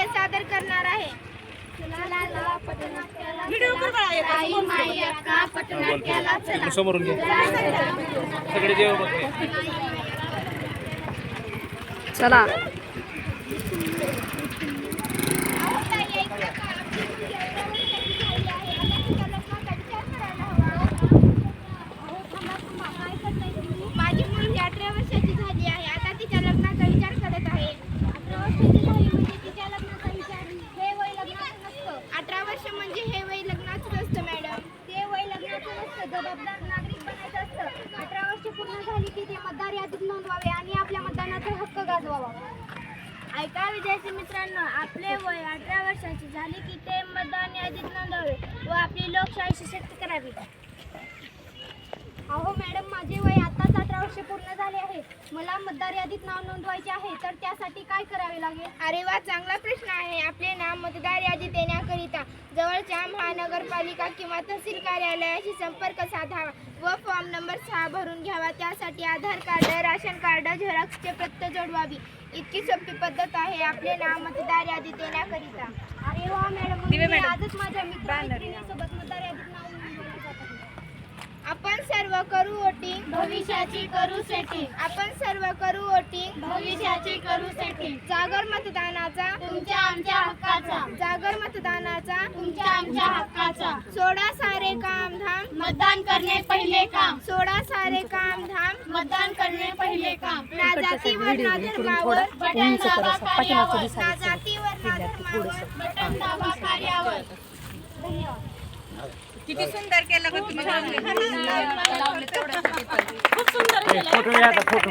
पथनाट्य सादर करणार आहे. समोरून सगळे देव बघते चला माझी मुलगी अठरा वर्षाची झाली आहे आता तिच्या लग्नाचा विचार करत आहे अठरा वर्षाची झाली म्हणजे तिच्या लग्नाचा विचार हे वय लग्नाचं नसतं अठरा वर्ष म्हणजे हे वय लग्नाचं असतं मॅडम ते वय लग्नाचं नसतं जबाबदार नागरिक बनायचं असतं. अठरा वर्ष पूर्ण झाली की ते मतदार यादीत नोंदवावे आणि आपल्या मतदानाचा हक्क गाजवावा. ऐका विद्यार्थी मित्रांनो आपले वय अठरा वर्षाची झाली की ते मतदान यादीत नोंदवावे व आपली लोकशाही सशक्त करावी. अहो मॅडम माझे वय आताच अठरा वर्ष पूर्ण झाले आहे मला मतदार यादीत नाव नोंदवायचे आहे तर त्यासाठी काय करावे लागेल? अरे वा चांगला प्रश्न आहे. आपले नाव मतदार यादीत येण्याकरिता जवळच्या महानगरपालिका किंवा तहसील कार्यालयाशी संपर्क साधावा व फॉर्म नंबर सहा भरून घ्यावा. त्यासाठी आधार कार्ड राशन कार्ड झेरॉक्सचे प्रत जोडवावी. इतकी सोपी पद्धत आहे आपले नाव मतदार यादीत येण्याकरिता. अरे वा मॅडम. मी आजच माझ्या यादीत नाव नोंदवायला जात आहे. आपण सर्व करू वोटिंग. भविष्याची करू सेटिंग. आपण सर्व करू वोटिंग. भविष्याची करू सेटिंग. जागर मतदानाचा. तुमच्या आमच्या हक्काचा. जागर मतदानाचा. तुमच्या आमच्या हक्काचा. सोडा सारे काम धाम मतदान करणे पहिले काम. सोडा सारे काम धाम मतदान करणे पहिले काम. ना जातीवर ना धर्मावर. बटन दाबा कार्यावर ना जातीवर ना धर्मावर बटन दाबा कार्यावर. धन्यवाद. किती सुंदर केलं ग तुम्ही. फोटो घ्या आता फोटो.